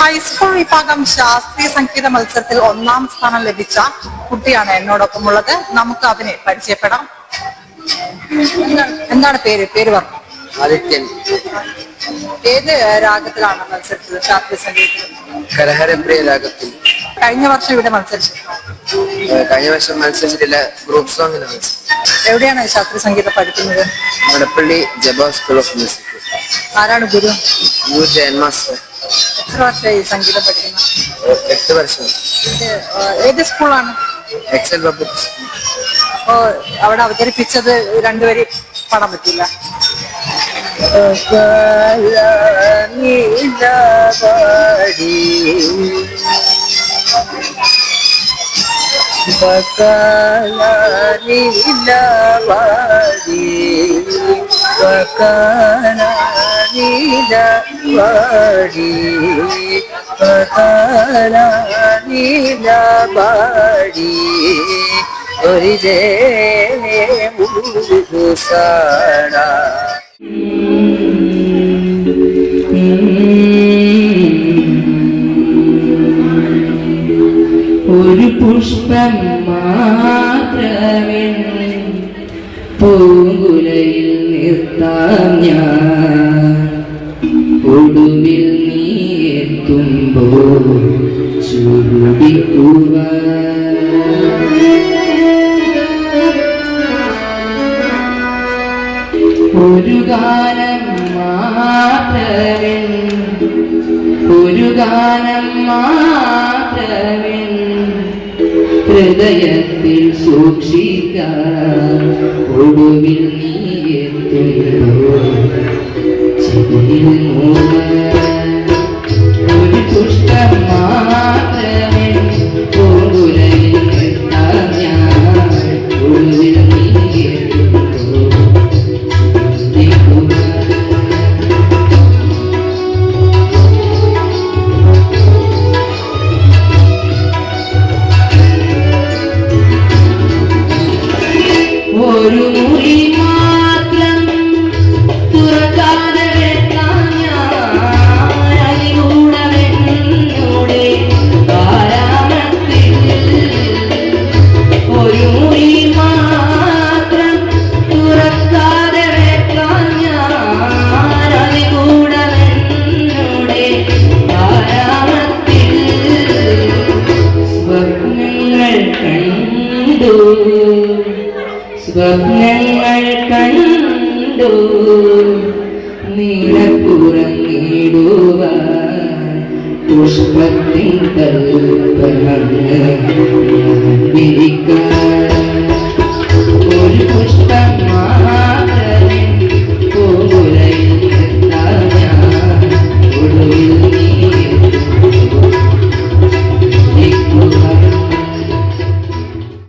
High school വിഭാഗം ശാസ്ത്രീയ സംഗീത മത്സരത്തിൽ ഒന്നാം സ്ഥാനം ലഭിച്ച കുട്ടിയാണ് എന്നോടൊപ്പമുള്ളത്. നമുക്ക് അവനെ പരിചയപ്പെടാം. എന്താണ്- പേര്? പേര് പറഞ്ഞു. ആദിത്യൻ. ഏത് രാഗത്തിലാണ് മത്സരിച്ചത്? ശാസ്ത്രീയ സംഗീതത്തിൽ. കരഹരപ്രിയ രാഗത്തിൽ. കഴിഞ്ഞ വർഷം ഇവിടെ മത്സരിച്ചു. കഴിഞ്ഞ വർഷം മത്സരിച്ചിട്ടില്ല. ഗ്രൂപ്പ് സോങ്ങിന് എവിടെയാണ് ശാസ്ത്രീയ സംഗീതം പഠിക്കുന്നത്? മടപ്പള്ളി ജബ സ്കൂൾ ഓഫ് മ്യൂസിക്. ആരാണ് ഗുരു? U Jayan master. എത്ര വർഷമായി സംഗീതം പഠിക്കുന്നത്? എട്ട് വർഷം ഏത് സ്കൂളാണ്? Excel public school. അപ്പോ അവിടെ അവതരിപ്പിച്ചത് രണ്ടുപേരും പാടാൻ പറ്റില്ല. ഒരു ജയ സാടാ ഒരു പുഷ്പം മാത്രമേ പൂങ്കുലയിൽ നിർത്താം ഞാൻ. ഒടുവിൽ നീ എത്തുമ്പോൾ ചൂടിക്കുക ഒരു ഗാനം മാത്രമേ ഒരു ഗാനം മാത്രമേ ഹൃദയത്തിൽ സൂക്ഷിക്കാൻ ഒടുവിൽ നീ എത്തുമ്പോൾ Thank you. കണ്ടു. സ്വപ്നങ്ങൾ കണ്ടു. നീലപ്പുറങ്ങിടുവാൻ പുഷ്പത്തിൻ കൽപ്പനങ്ങൾ